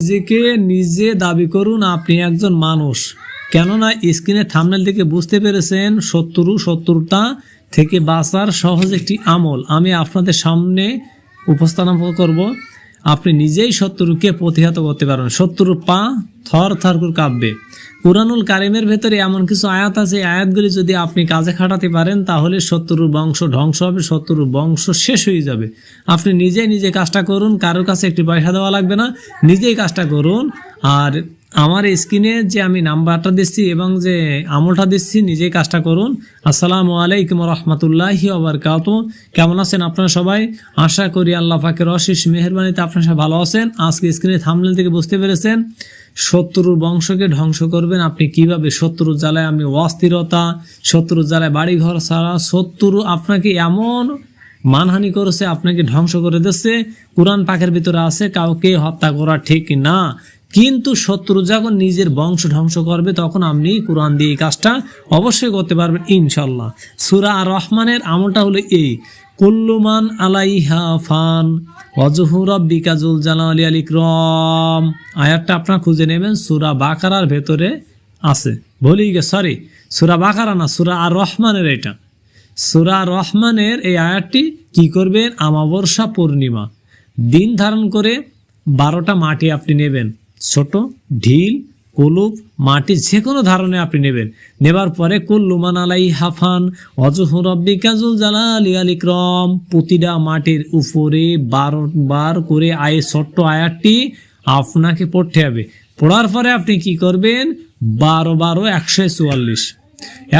নিজেকে নিজে দাবি করুন, আপনি একজন মানুষ। কেননা স্ক্রিনের থামনেল থেকে বুঝতে পেরেছেন শত্রু শত্রুতা থেকে বাঁচার সহজ একটি আমল। আমি আপনাদের সামনে উপস্থাপন করব। আপনি নিজেই শত্রুকে প্রতিহত করতে পারবেন। শত্রুর পা থর থর করে কাঁপবে। কুরানুল কারিমের ভেতরে এমন কিছু আয়াত আছে। আয়াতগুলি যদি আপনি কাজে খাটাতে পারেন, তাহলে শত্রুর বংশ ধ্বংস হবে, শত্রুর বংশ শেষ হয়ে যাবে। আপনি নিজেই নিজে কাজটা করুন, কারও কাছে একটি পয়সা দেওয়া লাগবে না, নিজেই কাজটা করুন। আর আমার স্ক্রিনে যে আমি নাম্বারটা দিচ্ছি এবং যে আমলটা দিচ্ছি, নিজেই কাজটা করুন। আসসালামু আলাইকুম রহমতুল্লাহি ওবরকাত কেমন আছেন আপনারা সবাই? আশা করি আল্লাহ পাকের অশেষ মেহরবানিতে আপনারা সবাই ভালো আছেন। আজকে স্ক্রিনে থামলেন থেকে বুঝতে পেরেছেন, শত্রুর বংশকে ধ্বংস করবেন আপনি কীভাবে? শত্রুর জ্বালায় আপনি অস্থিরতা, শত্রুর জ্বালায় বাড়িঘর ছাড়া শত্রু আপনাকে এমন মানহানি করেছে, আপনাকে ধ্বংস করে দিচ্ছে। কোরআন পাকের ভিতরে আছে, কাউকে হত্যা করা ঠিক না। কিন্তু শত্রু যখন নিজের বংশ ধ্বংস করবে, তখন আপনি কোরআন দিয়ে এই কাজটা অবশ্যই করতে পারবেন ইনশাল্লাহ সুরা আর রহমানের আমলটা হলো এই কুল্লুমান আলাইহা ফান অজহুর বিকাজুল জালালি আলী ক্রম আয়াতটা আপনারা খুঁজে নেবেন, সুরা বাকারার ভেতরে আছে। ভুলি গে সরি, সুরা বাকারা না, সুরা আর রহমানের এটা। সুরা রহমানের এই আয়াতটি কি করবেন? আমাবর্ষা পূর্ণিমা। দিন ধারণ করে বারোটা মাটি আপনি নেবেন। ছোট, ঢিল, কলুপ মাটি যে কোনো ধরনের আপনি নেবেন। নেবার পরে কুল্লুমান আলাই হাফান অজহুর কাজুল জালালি আলী ইকরম, প্রতিটা মাটির উপরে বারো, বার করে আয়ে, ছোট্ট আয়াতটি আপনাকে পড়তে হবে। পড়ার পরে আপনি কি করবেন? বারো বারো একশো চুয়াল্লিশ।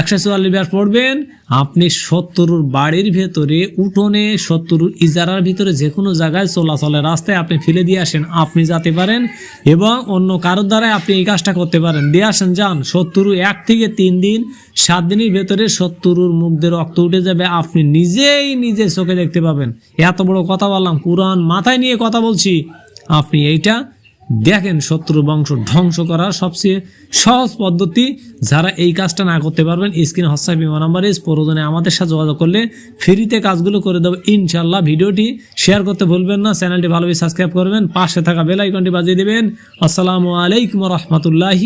একশো চুয়াল্লিশ বার পড়বেন, আপনি সত্তরুর বাড়ির ভেতরে, উঠোনে, সত্তরুর ইজারার ভিতরে যে কোনো জায়গায় চলাচলের রাস্তায় আপনি ফেলে দিয়ে আসেন, আপনি যেতে পারেন এবং অন্য কারোর দ্বারাই আপনি এই কাজটা করতে পারেন। দিয়ে আসেন, যান, সত্তরু এক থেকে তিন দিন, সাত দিনের ভেতরে সত্তরুর মুখ দিয়ে রক্ত উঠে যাবে, আপনি নিজেই নিজে চোখে দেখতে পাবেন। এত বড় কথা বললাম, কোরআন মাথায় নিয়ে কথা বলছি। আপনি এইটা দেখেন শত্রু বংশ ধ্বংস করার সবচেয়ে সহজ পদ্ধতি। যারা এই কাজটা না করতে পারবেন, স্ক্রিন হোয়াটসঅ্যাপ বিমা নাম্বার ইস প্রয়োজনে আমাদের সাথে যোগাযোগ করলে ফ্রিতে কাজগুলো করে দেবো ইনশাল্লাহ ভিডিওটি শেয়ার করতে ভুলবেন না, চ্যানেলটি ভালোভাবে সাবস্ক্রাইব করবেন, পাশে থাকা বেলাইকনটি বাজিয়ে দেবেন। আসসালামু আলাইকুম রহমতুল্লাহি।